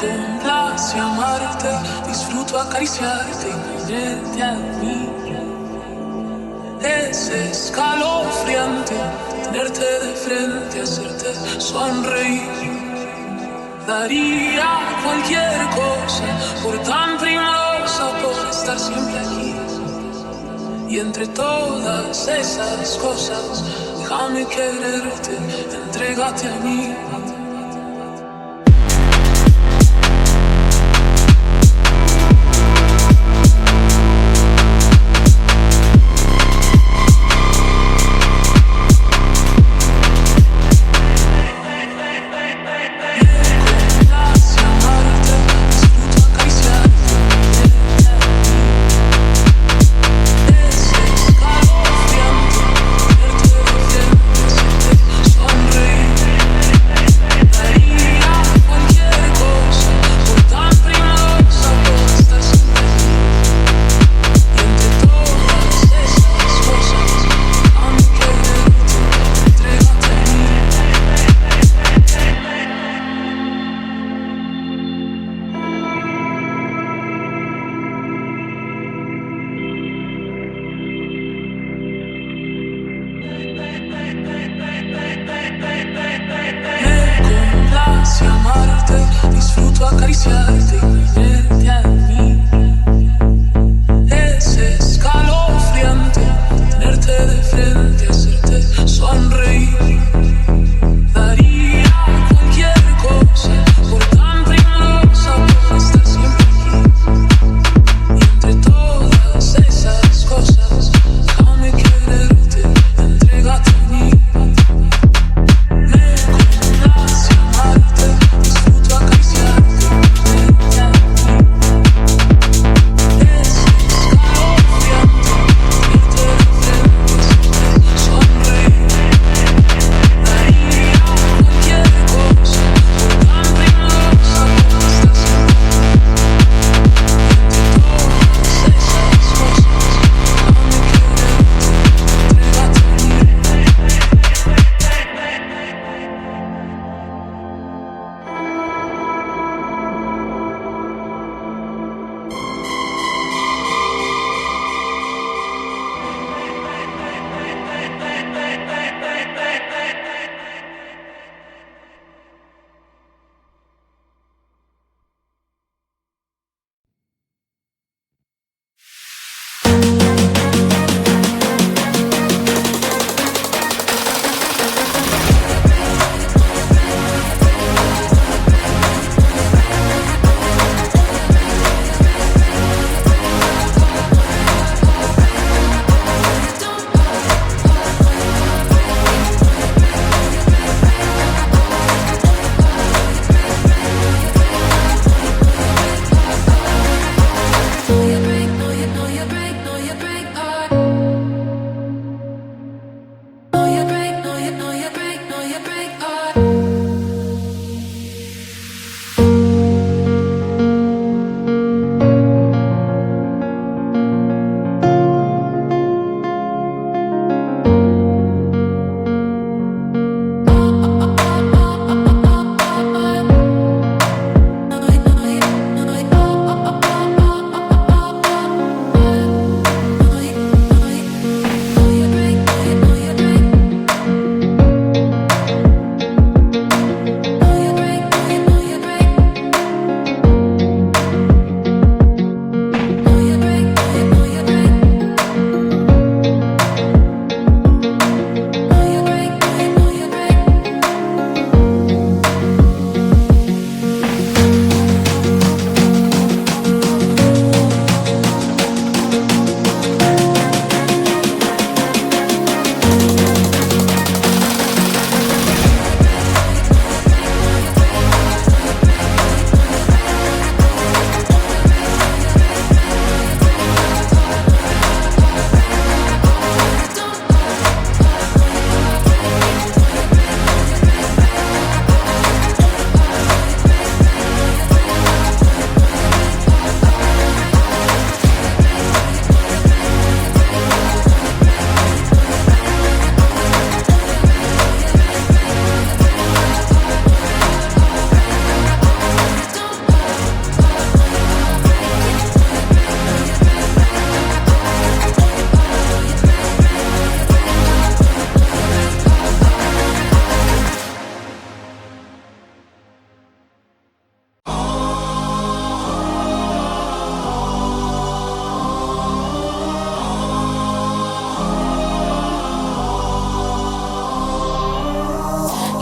complace amarte, disfruto acariciarte y verte a mí. Es escalofriante tenerte de frente, hacerte sonreír. Daría cualquier cosa por tan primorosa, por estar siempre aquí. Y entre todas esas cosas, déjame quererte, entrégate a mí.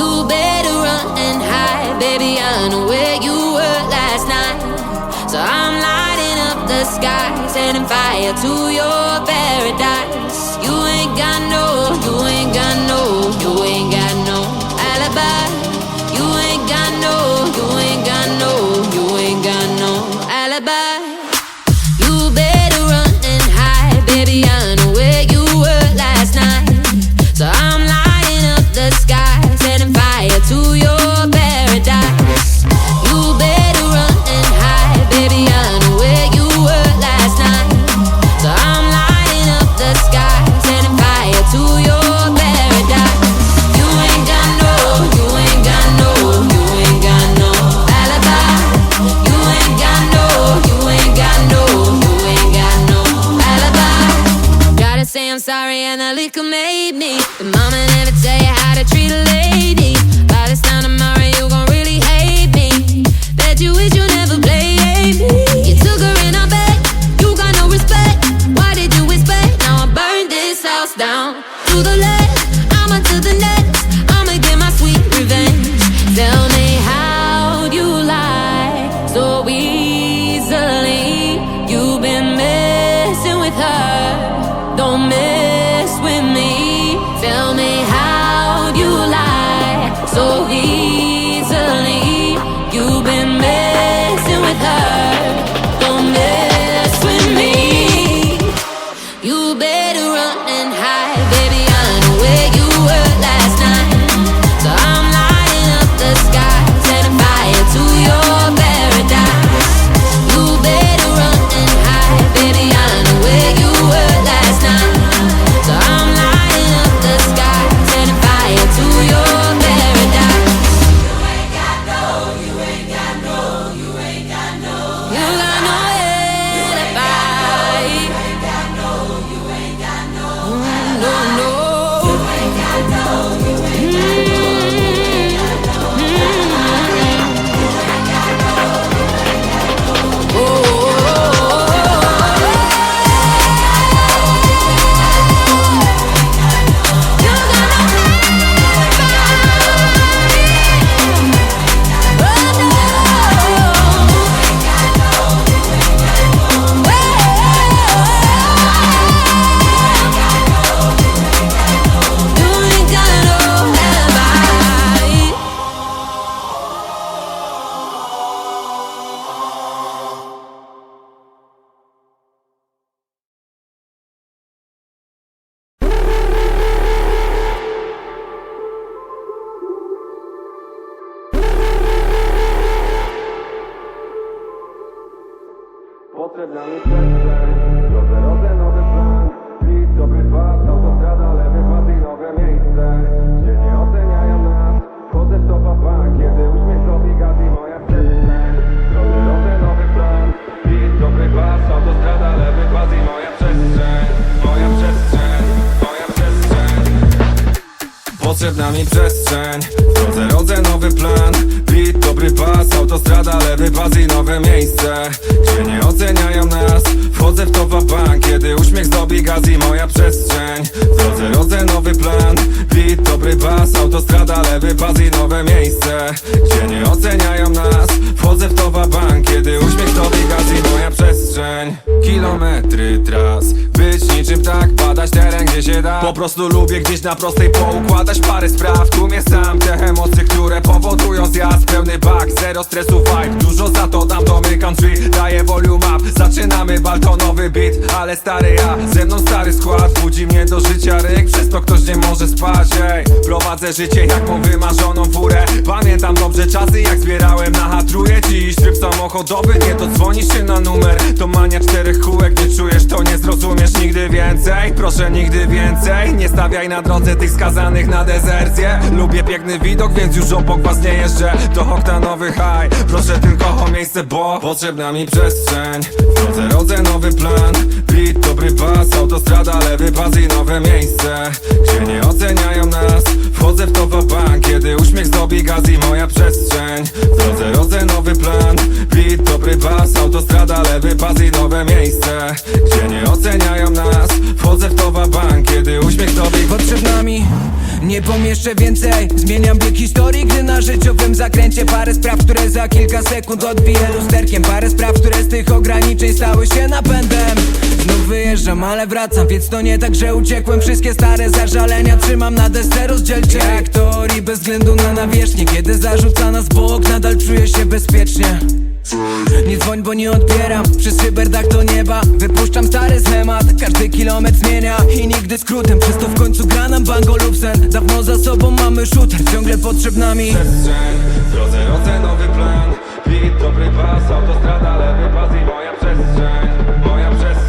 You better run and hide, baby. I know where you were last night. So I'm lighting up the sky, setting fire to your paradise. You ain't got no, you ain't got no. Liquor made so. Potrzebna mi przestrzeń drodze rodzę nowy plan. Beat, dobry pas, autostrada, lewy pas i nowe miejsce. Gdzie nie oceniają nas Wchodzę w topa bank Kiedy uśmiech zdobi gaz i moja przestrzeń. W drodze rodzę nowy plan. Beat, dobry pas, autostrada, lewy pas i nowe miejsce. Gdzie nie oceniają nas Wchodzę w topa bank Kiedy uśmiech zdobi gaz i moja przestrzeń. Kilometry tras. Być niczym tak, badać teren gdzie się da. Po prostu lubię gdzieś na prostej poukładać parę spraw. Tłumię sam te emocje, które powodują zjazd. Pełny bak, zero stresu vibe. Dużo za to dam, domykam drzwi Daję volume up, zaczynamy baltonowy beat Ale stary ja, ze mną stary skład Budzi mnie do życia ryk, przez to ktoś nie może spać ej. Prowadzę życie tą wymarzoną furę. Pamiętam dobrze czasy jak zbierałem na hatruje Dziś tryb samochodowy, nie to dzwonisz się na numer. To mania czterech kółek, nie czujesz to nie zrozumiesz nigdy więcej. Proszę nigdy więcej, nie stawiaj na drodze tych skazanych na dezercję. Lubię piękny widok, więc już obok was nie jeżdżę. To oktanowy high, proszę tylko o miejsce, bo Potrzebna mi przestrzeń, w drodze rodzę nowy plan. Beat, dobry pas, autostrada, lewy pas i nowe miejsce. Gdzie nie oceniają nas, wchodzę w topa bank Kiedy uśmiech zdobi gaz i moja przestrzeń. W drodze rodzę nowy plan. Beat, dobry pas, autostrada, lewy pas i nowe miejsce Gdzie nie oceniają nas, wchodzę w topa bank Kiedy uśmiech zdobi Potrzebna mi Nie pomieszczę więcej Zmieniam bieg historii, gdy na życiowym zakręcie Parę spraw, które za kilka sekund odbiję lusterkiem. Parę spraw, które z tych ograniczeń stały się napędem Znów wyjeżdżam, ale wracam, więc to nie tak, że uciekłem. Wszystkie stare zażalenia trzymam na desce rozdzielczej Jak teorii bez względu na nawierzchnię. Kiedy zarzuca nas bok, nadal czuję się bezpiecznie. Nie dzwoń, bo nie odbieram. Przez szyberdach do nieba Wypuszczam stary schemat. Każdy kilometr zmienia I nigdy skrótem. Przez to w końcu gra nam bango lub sen. Dawno za sobą mamy shooter Ciągle potrzebna mi przestrzeń W drodze rodzę nowy plan. Beat, dobry pas, autostrada, lewy pas i moja przestrzeń. Moja przestrzeń,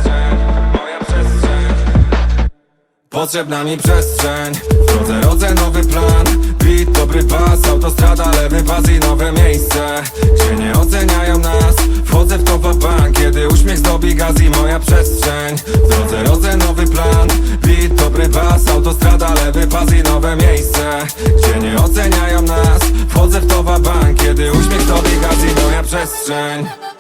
Potrzebna mi przestrzeń. W drodze rodzę nowy plan. Beat, dobry pas, autostrada, lewy pas i nowe miejsce. Gdzie nie oceniają nas Wchodzę w topa bank. Kiedy uśmiech zdobi gaz i moja przestrzeń. W drodze rodzę nowy plan. Beat, dobry bas, autostrada, lewy pas i nowe miejsce. Gdzie nie oceniają nas Wchodzę w topa bank. Kiedy uśmiech zdobi gaz i moja przestrzeń